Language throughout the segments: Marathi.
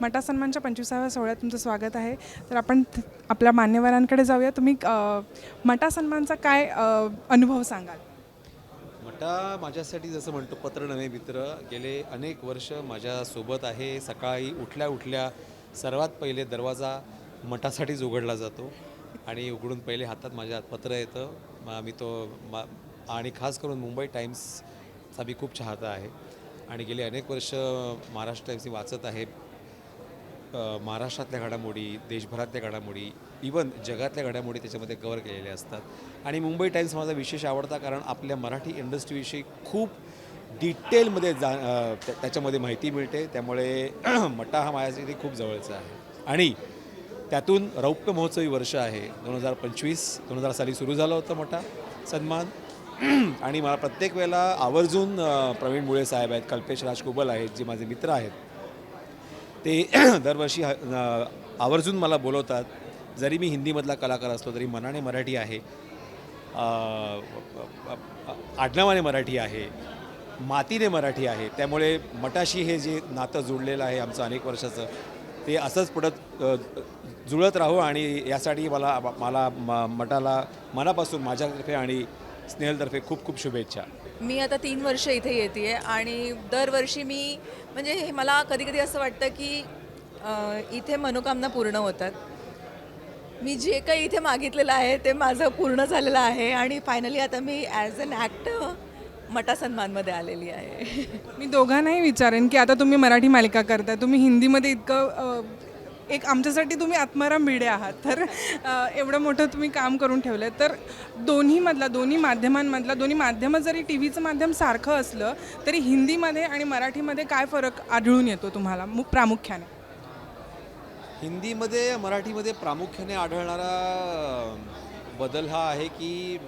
मटा सन्मानच्या पंचवीसाव्या सोहळ्यात तुमचं स्वागत आहे. तर आपण आपल्या मान्यवरांकडे जाऊया. तुम्ही मटा सन्मानचा काय अनुभव सांगाल? मटा माझ्यासाठी जसं म्हणतो पत्र नवे मित्र. गेले अनेक वर्ष माझ्यासोबत आहे. सकाळी उठल्या उठल्या सर्वात पहिले दरवाजा मठासाठीच उघडला जातो आणि उघडून पहिले हातात माझ्या पत्र येतं. मी तो मा आणि खास करून मुंबई टाईम्सचा मी खूप चाहता आहे. आणि गेले अनेक वर्ष महाराष्ट्र टाईम्स मी वाचत आहे. महाराष्ट्रातल्या घडामोडी देशभरातल्या घडामोडी इवन जगातल्या घडामोडी त्याच्यामध्ये कवर केलेल्या असतात. आणि मुंबई टाइम्स माझा विशेष आवडता कारण आपल्या मराठी इंडस्ट्रीविषयी खूप डिटेलमध्ये जा त्या- त्याच्यामध्ये माहिती मिळते. त्यामुळे मटा हा माझ्यासाठी खूप जवळचा आहे. आणि त्यातून रौप्य महोत्सवी वर्ष आहे. दोन हजार पंचवीस दोन हजार साली सुरू झालं होतं मटा सन्मान. आणि मला प्रत्येक वेळेला आवर्जून प्रवीण मुळे साहेब आहेत कल्पेश राजकुबल आहेत जे माझे मित्र आहेत ते दरवर्षी आवर्जून मला बोलवतात. जरी मी हिंदीमधला कलाकार असलो तरी मनाने मराठी आहे. आडनावाने मराठी आहे. मातीने मराठी आहे. त्यामुळे मटाशी हे जे नातं जुळलेलं आहे आमचं अनेक वर्षाचं ते असंच पुढत जुळत राहू आणि यासाठी मला मला म- मटाला मनापासून माझ्यातर्फे आणि स्नेहलतर्फे खूप खूप शुभेच्छा. मी आता तीन वर्ष इथे येते आणि दरवर्षी मी म्हणजे हे मला कधी कधी असं वाटतं की अ, इथे मनोकामना पूर्ण होतात. मी जे काही इथे मागितलेलं आहे ते माझं पूर्ण झालेलं आहे आणि फायनली आता मी ॲज अन ॲक्टर मटा सन्मानमध्ये आलेली आहे. मी दोघांनाही विचारेन की आता तुम्ही मराठी मालिका करताय तुम्ही हिंदीमध्ये इतकं अ, एक आमच्यासाठी तुम्ही आत्माराम भिडे आहात. तर एवढं मोठं तुम्ही काम करून ठेवलं आहे तर दोन्हीमधला दोन्ही माध्यमांमधला दोन्ही माध्यमं जरी टी व्हीचं माध्यम सारखं असलं तरी हिंदीमध्ये आणि मराठीमध्ये काय फरक आढळून येतो तुम्हाला मु प्रामुख्याने? हिंदीमध्ये मराठीमध्ये प्रामुख्याने आढळणारा बदल हा आहे की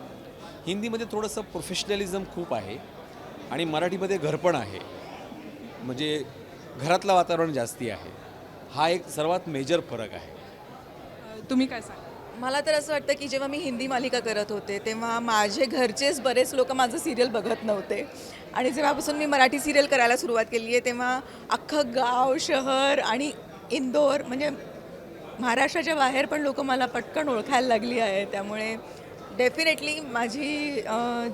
हिंदीमध्ये थोडंसं प्रोफेशनलिझम खूप आहे आणि मराठीमध्ये घरपण आहे. म्हणजे घरातलं वातावरण जास्ती आहे. हा एक सर्वात मेजर फरक आहे. तुम्ही काय सांगा मला तर असं वाटतं की जेव्हा मी हिंदी मालिका करत होते तेव्हा माझे घरचेच बरेच लोक माझं सिरियल बघत नव्हते. आणि जेव्हापासून मी मराठी सिरियल करायला सुरुवात केली आहे तेव्हा अख्खं गाव शहर आणि इंदोर म्हणजे महाराष्ट्राच्या बाहेर पण लोक मला पटकन ओळखायला लागली आहे. त्यामुळे डेफिनेटली माझी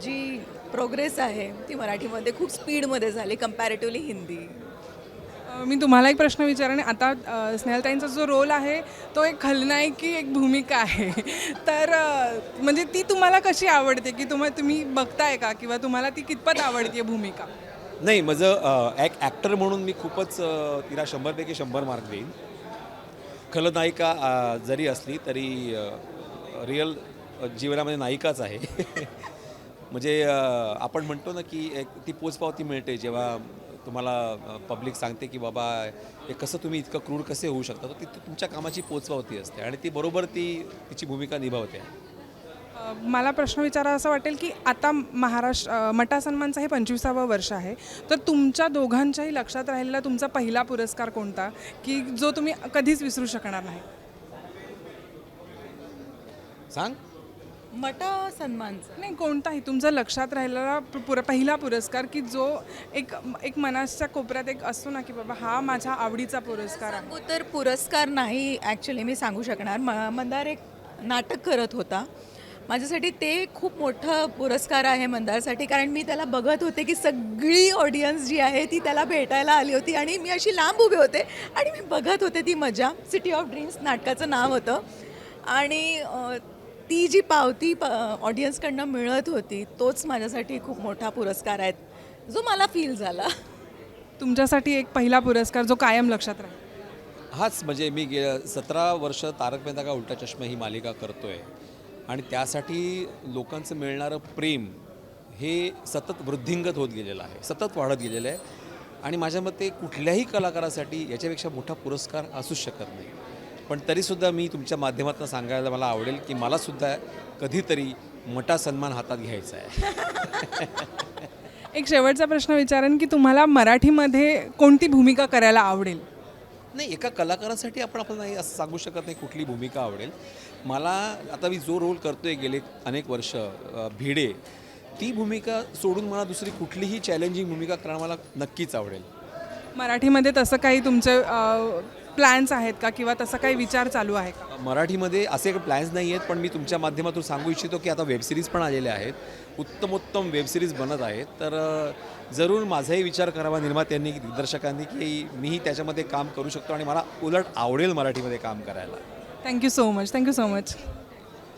जी प्रोग्रेस आहे ती मराठीमध्ये खूप स्पीडमध्ये झाली कम्पॅरेटिव्हली हिंदी. मी तुम्हाला एक प्रश्न विचारेन. आता स्नेहलताईंचा जो रोल आहे तो एक खलनायकी एक भूमिका आहे. तर म्हणजे ती तुम्हाला कशी आवडते? की तुम्हाला तुम्ही बघताय का? किंवा तुम्हाला ती कितपत आवडते भूमिका? नाही म्हणजे, माझं एक ॲक्टर म्हणून मी खूपच तिला शंभरपैकी शंभर मार्क देईन. खलनायिका जरी असली तरी रिअल जीवनामध्ये नायिकाच आहे. म्हणजे आपण म्हणतो ना की एक ती पोचपावती मिळते जेव्हा तुम्हाला पब्लिक सांगते की बाबा हे कसं तुम्ही इतकं क्रूर कसे होऊ शकता? तर ती तुमच्या कामाची पोचपावती असते आणि ती बरोबर ती तिची भूमिका निभावते. मला प्रश्न विचारा असं वाटेल की आता महाराष्ट्र मटा सन्मानचं हे पंचवीसावं वर्ष आहे. तर तुमच्या दोघांच्याही लक्षात राहिलेला तुमचा पहिला पुरस्कार कोणता? की जो तुम्ही कधीच विसरू शकणार नाही? सांग. मटा सन्मानचं. नाही कोणताही. तुमचा लक्षात राहिलेला पुर पहिला पुरस्कार की जो एक एक मनाच्या कोपऱ्यात एक असतो ना की बाबा हा माझ्या आवडीचा पुरस्कार आहे. सांगू तर पुरस्कार नाही ॲक्च्युली मी सांगू शकणार. म मंदार एक नाटक करत होता. माझ्यासाठी ते खूप मोठं पुरस्कार आहे मंदारसाठी कारण मी त्याला बघत होते की सगळी ऑडियन्स जी आहे ती त्याला भेटायला आली होती आणि मी अशी लांब उभे होते आणि मी बघत होते ती मजा. सिटी ऑफ ड्रीम्स नाटकाचं नाव होतं. आणि अ, ती जी पावती प ऑडियन्सकडनं मिळत होती तोच माझ्यासाठी खूप मोठा पुरस्कार आहे. जो मला फील झाला. तुमच्यासाठी एक पहिला पुरस्कार जो कायम लक्षात राहील. हाच म्हणजे मी गे सतरा वर्ष तारक मेहता का उलटा चष्मा ही मालिका करतोय. आणि त्यासाठी लोकांचं मिळणारं प्रेम हे सतत वृद्धिंगत होत गेलेलं आहे सतत वाढत गेलेलं आहे. आणि माझ्या मते कुठल्याही कलाकारासाठी याच्यापेक्षा मोठा पुरस्कार असूच शकत नाही. पण तरीसुद्धा मी तुमच्या माध्यमातून सांगायला मला आवडेल की मलासुद्धा कधीतरी मोठा सन्मान हातात घ्यायचा आहे. एक शेवटचा प्रश्न विचारेन की तुम्हाला मराठीमध्ये कोणती भूमिका करायला आवडेल? नाही एका कलाकारासाठी आपण आपण नाही असं सांगू शकत नाही कुठली भूमिका आवडेल. मला आता मी जो रोल करतोय गेले अनेक वर्ष भिडे ती भूमिका सोडून मला दुसरी कुठलीही चॅलेंजिंग भूमिका करायला मला नक्कीच आवडेल. मराठीमध्ये तसं काही तुमचं प्लॅन्स आहेत का किंवा तसा काही विचार चालू आहे का? मराठीमध्ये असे प्लॅन्स नाही आहेत पण मी तुमच्या माध्यमातून सांगू इच्छितो की आता वेबसिरीज पण आलेल्या आहेत. उत्तमोत्तम वेबसिरीज बनत आहेत. तर जरूर माझाही विचार करावा निर्मात्यांनी दिग्दर्शकांनी की मीही त्याच्यामध्ये काम करू शकतो आणि मला उलट आवडेल मराठीमध्ये काम करायला. Thank you so much thank you so much